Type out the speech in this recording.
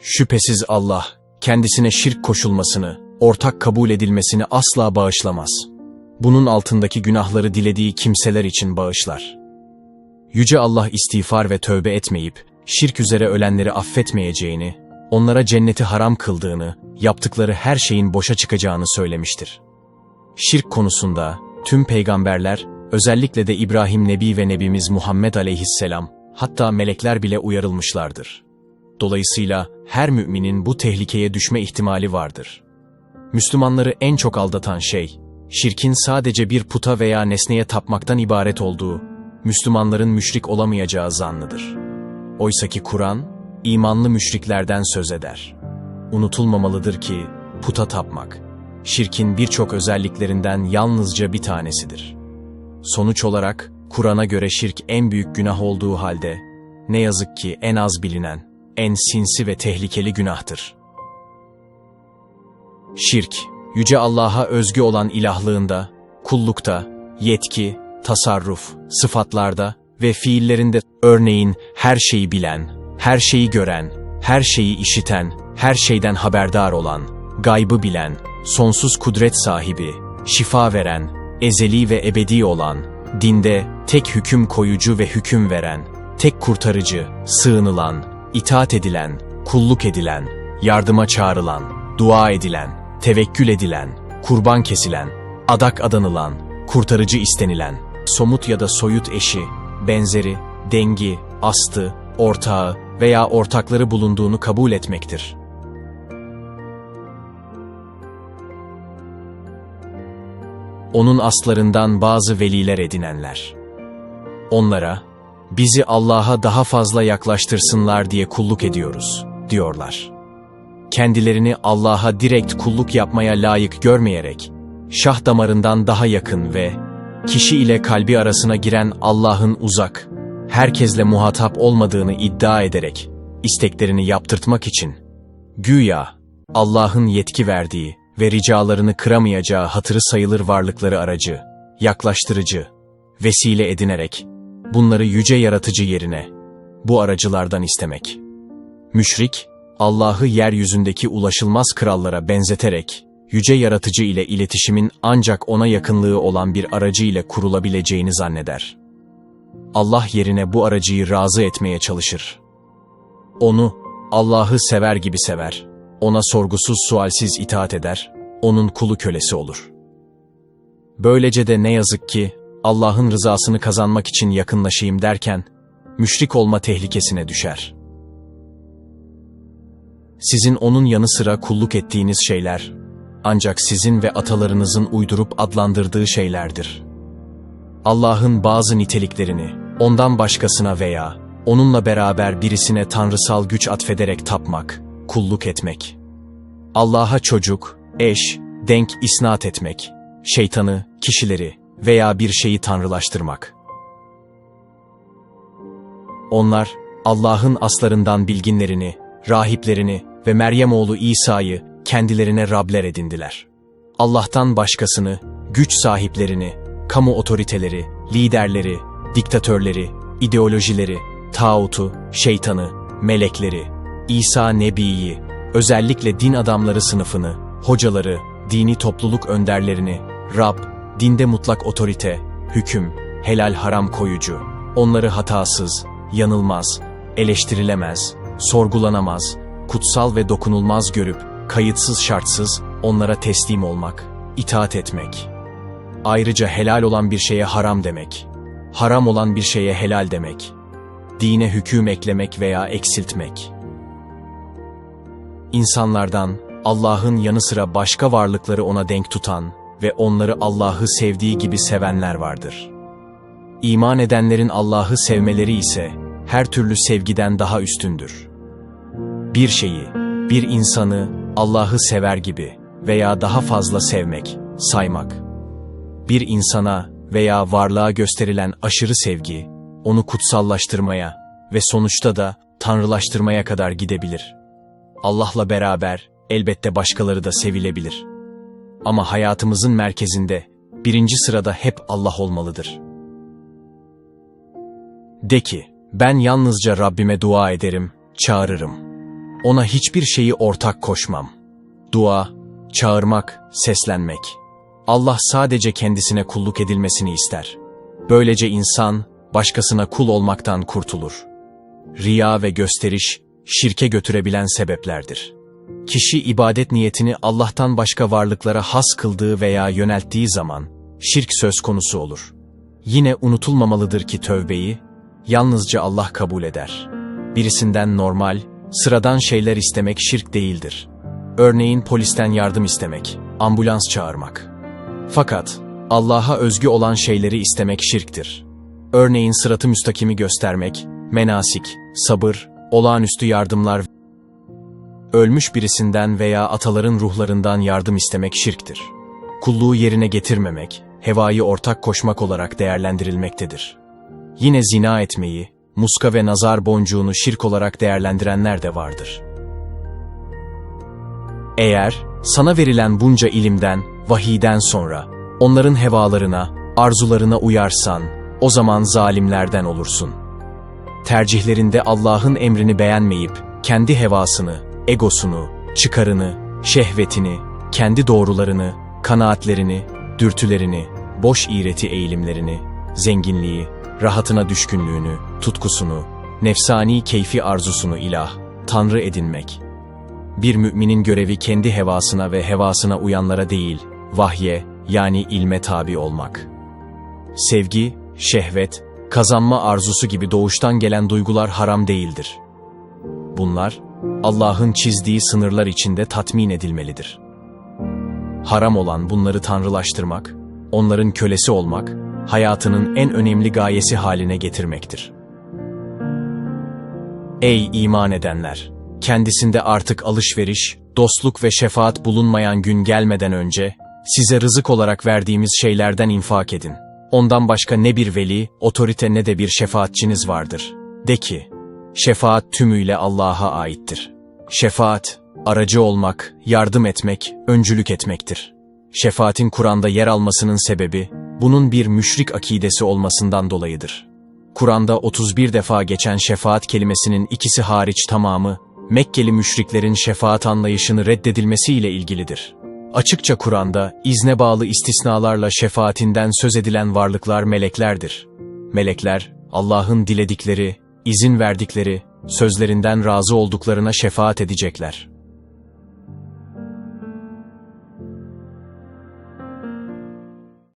Şüphesiz Allah, kendisine şirk koşulmasını, ortak kabul edilmesini asla bağışlamaz. Bunun altındaki günahları dilediği kimseler için bağışlar. Yüce Allah istiğfar ve tövbe etmeyip, şirk üzere ölenleri affetmeyeceğini, onlara cenneti haram kıldığını, yaptıkları her şeyin boşa çıkacağını söylemiştir. Şirk konusunda tüm peygamberler, özellikle de İbrahim Nebi ve Nebimiz Muhammed aleyhisselam, hatta melekler bile uyarılmışlardır. Dolayısıyla her müminin bu tehlikeye düşme ihtimali vardır. Müslümanları en çok aldatan şey, şirkin sadece bir puta veya nesneye tapmaktan ibaret olduğu, Müslümanların müşrik olamayacağı zannıdır. Oysaki Kur'an, imanlı müşriklerden söz eder. Unutulmamalıdır ki, puta tapmak, şirkin birçok özelliklerinden yalnızca bir tanesidir. Sonuç olarak, Kur'an'a göre şirk en büyük günah olduğu halde, ne yazık ki en az bilinen, en sinsi ve tehlikeli günahtır. Şirk, Yüce Allah'a özgü olan ilahlığında, kullukta, yetki, tasarruf, sıfatlarda ve fiillerinde örneğin her şeyi bilen, her şeyi gören, her şeyi işiten, her şeyden haberdar olan, gaybı bilen, sonsuz kudret sahibi, şifa veren, ezeli ve ebedi olan, dinde tek hüküm koyucu ve hüküm veren, tek kurtarıcı, sığınılan, itaat edilen, kulluk edilen, yardıma çağrılan, dua edilen, tevekkül edilen, kurban kesilen, adak adanılan, kurtarıcı istenilen, somut ya da soyut eşi, benzeri, dengi, astı, ortağı veya ortakları bulunduğunu kabul etmektir. Onun aslarından bazı veliler edinenler. Onlara, bizi Allah'a daha fazla yaklaştırsınlar diye kulluk ediyoruz, diyorlar. Kendilerini Allah'a direkt kulluk yapmaya layık görmeyerek, şah damarından daha yakın ve kişi ile kalbi arasına giren Allah'ın uzak, herkesle muhatap olmadığını iddia ederek, isteklerini yaptırtmak için, güya Allah'ın yetki verdiği ve ricalarını kıramayacağı hatırı sayılır varlıkları aracı, yaklaştırıcı, vesile edinerek, bunları yüce yaratıcı yerine, bu aracılardan istemek. Müşrik, Allah'ı yeryüzündeki ulaşılmaz krallara benzeterek, yüce yaratıcı ile iletişimin ancak ona yakınlığı olan bir aracı ile kurulabileceğini zanneder. Allah yerine bu aracıyı razı etmeye çalışır. Onu, Allah'ı sever gibi sever, ona sorgusuz sualsiz itaat eder, onun kulu kölesi olur. Böylece de ne yazık ki, Allah'ın rızasını kazanmak için yakınlaşayım derken, müşrik olma tehlikesine düşer. Sizin onun yanı sıra kulluk ettiğiniz şeyler, ancak sizin ve atalarınızın uydurup adlandırdığı şeylerdir. Allah'ın bazı niteliklerini, ondan başkasına veya onunla beraber birisine tanrısal güç atfederek tapmak, kulluk etmek. Allah'a çocuk, eş, denk isnat etmek, şeytanı, kişileri veya bir şeyi tanrılaştırmak. Onlar, Allah'ın aslarından bilginlerini, rahiplerini ve Meryem oğlu İsa'yı kendilerine Rabler edindiler. Allah'tan başkasını, güç sahiplerini, kamu otoriteleri, liderleri, diktatörleri, ideolojileri, tağutu, şeytanı, melekleri, İsa Nebi'yi, özellikle din adamları sınıfını, hocaları, dini topluluk önderlerini, Rab, dinde mutlak otorite, hüküm, helal haram koyucu, onları hatasız, yanılmaz, eleştirilemez, sorgulanamaz, kutsal ve dokunulmaz görüp, kayıtsız şartsız onlara teslim olmak, itaat etmek. Ayrıca helal olan bir şeye haram demek, haram olan bir şeye helal demek, dine hüküm eklemek veya eksiltmek. İnsanlardan Allah'ın yanı sıra başka varlıkları ona denk tutan ve onları Allah'ı sevdiği gibi sevenler vardır. İman edenlerin Allah'ı sevmeleri ise her türlü sevgiden daha üstündür. Bir şeyi, bir insanı Allah'ı sever gibi veya daha fazla sevmek, saymak. Bir insana veya varlığa gösterilen aşırı sevgi, onu kutsallaştırmaya ve sonuçta da tanrılaştırmaya kadar gidebilir. Allah'la beraber elbette başkaları da sevilebilir. Ama hayatımızın merkezinde, birinci sırada hep Allah olmalıdır. De ki, ben yalnızca Rabbime dua ederim, çağırırım. Ona hiçbir şeyi ortak koşmam. Dua, çağırmak, seslenmek. Allah sadece kendisine kulluk edilmesini ister. Böylece insan, başkasına kul olmaktan kurtulur. Riya ve gösteriş, şirke götürebilen sebeplerdir. Kişi ibadet niyetini Allah'tan başka varlıklara has kıldığı veya yönelttiği zaman, şirk söz konusu olur. Yine unutulmamalıdır ki tövbeyi, yalnızca Allah kabul eder. Birisinden normal, sıradan şeyler istemek şirk değildir. Örneğin polisten yardım istemek, ambulans çağırmak. Fakat Allah'a özgü olan şeyleri istemek şirktir. Örneğin sıratı müstakimi göstermek, menasik, sabır, olağanüstü yardımlar Ölmüş birisinden veya ataların ruhlarından yardım istemek şirktir. Kulluğu yerine getirmemek, hevayı ortak koşmak olarak değerlendirilmektedir. Yine zina etmeyi, muska ve nazar boncuğunu şirk olarak değerlendirenler de vardır. Eğer sana verilen bunca ilimden, vahiyden sonra onların hevalarına, arzularına uyarsan, o zaman zalimlerden olursun. Tercihlerinde Allah'ın emrini beğenmeyip kendi hevasını, egosunu, çıkarını, şehvetini, kendi doğrularını, kanaatlerini, dürtülerini, boş iğreti eğilimlerini, zenginliği, rahatına düşkünlüğünü, tutkusunu, nefsani keyfi arzusunu ilah, tanrı edinmek. Bir müminin görevi kendi hevasına ve hevasına uyanlara değil, vahye yani ilme tabi olmak. Sevgi, şehvet, kazanma arzusu gibi doğuştan gelen duygular haram değildir. Bunlar, Allah'ın çizdiği sınırlar içinde tatmin edilmelidir. Haram olan bunları tanrılaştırmak, onların kölesi olmak, hayatının en önemli gayesi haline getirmektir. Ey iman edenler! Kendisinde artık alışveriş, dostluk ve şefaat bulunmayan gün gelmeden önce, size rızık olarak verdiğimiz şeylerden infak edin. Ondan başka ne bir veli, otorite ne de bir şefaatçiniz vardır. De ki, şefaat tümüyle Allah'a aittir. Şefaat, aracı olmak, yardım etmek, öncülük etmektir. Şefaatin Kur'an'da yer almasının sebebi, bunun bir müşrik akidesi olmasından dolayıdır. Kur'an'da 31 defa geçen şefaat kelimesinin ikisi hariç tamamı, Mekkeli müşriklerin şefaat anlayışını reddedilmesiyle ilgilidir. Açıkça Kur'an'da izne bağlı istisnalarla şefaatinden söz edilen varlıklar meleklerdir. Melekler, Allah'ın diledikleri, izin verdikleri, sözlerinden razı olduklarına şefaat edecekler.